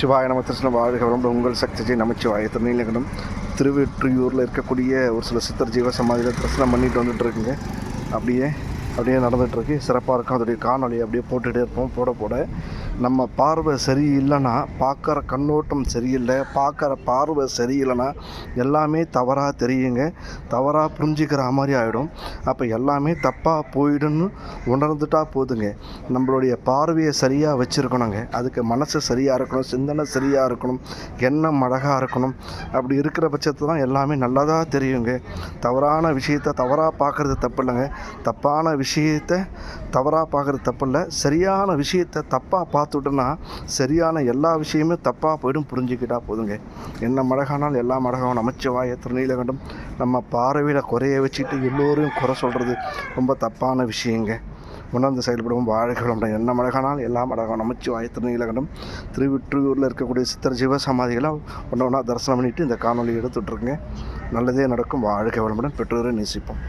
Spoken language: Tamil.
சிவாய நம வாழ்க வளமுடன் உங்கள் சக்தி ஜெய் நமச்சிவாய. திருநீலகண்டம் திருவெற்றியூரில் இருக்கக்கூடிய ஒரு சில சித்தர் ஜீவ சமாதியில் தரிசனம் பண்ணிட்டு வந்துட்டு இருக்குங்க. அப்படியே அப்படியே நடந்துகிட்ருக்கு. சிறப்பாக இருக்கும். அதோடைய காணொலி அப்படியே போட்டுகிட்டே இருப்போம். போட போட. நம்ம பார்வை சரியில்லைன்னா பார்க்குற கண்ணோட்டம் சரியில்லை பார்க்குற பார்வை சரியில்லைன்னா எல்லாமே தவறாக தெரியுங்க. தவறாக புரிஞ்சுக்கிற மாதிரி ஆகிடும் அப்போ எல்லாமே தப்பாக போயிடும்னு உணர்ந்துட்டா போதுங்க. நம்மளுடைய பார்வையை சரியாக வச்சுருக்கணுங்க. அதுக்கு மனசு சரியாக இருக்கணும் சிந்தனை சரியாக இருக்கணும் எண்ணம் அழகாக இருக்கணும். அப்படி இருக்கிற பட்சத்தில் தான் எல்லாமே நல்லதாக தெரியுங்க. தவறான விஷயத்தை தவறாக பார்க்குறது தப்பு இல்லைங்க தப்பான விஷயத்தை தவறாக பார்க்குறது தப்பில்லை. சரியான விஷயத்தை தப்பாக பார்த்துட்டோன்னா சரியான எல்லா விஷயமே தப்பாக போயிடும் புரிஞ்சுக்கிட்டா போதுங்க. என்ன மடகானால் எல்லா மடகம் நமச்சிவாய திருநீலகண்டம். நம்ம பார்வையில் குறைய வச்சுட்டு எல்லோரையும் குறை சொல்கிறது ரொம்ப தப்பான விஷயங்க. உணர்ந்து செயல்படுவோம் வாழ்களும் என்ன மழகானால் எல்லா மழகம் நமச்சிவாய திருநீலகண்டம். திருவிற்றூரில் இருக்கக்கூடிய சித்தர் ஜீவ சமாதிகளை ஒன்று ஒன்றா தரிசனம் பண்ணிவிட்டு இந்த காணொலி எடுத்துட்ருக்குங்க நல்லதே நடக்கும். வாழ்க்கை வளமுடன். பெற்றோரை நேசிப்போம்.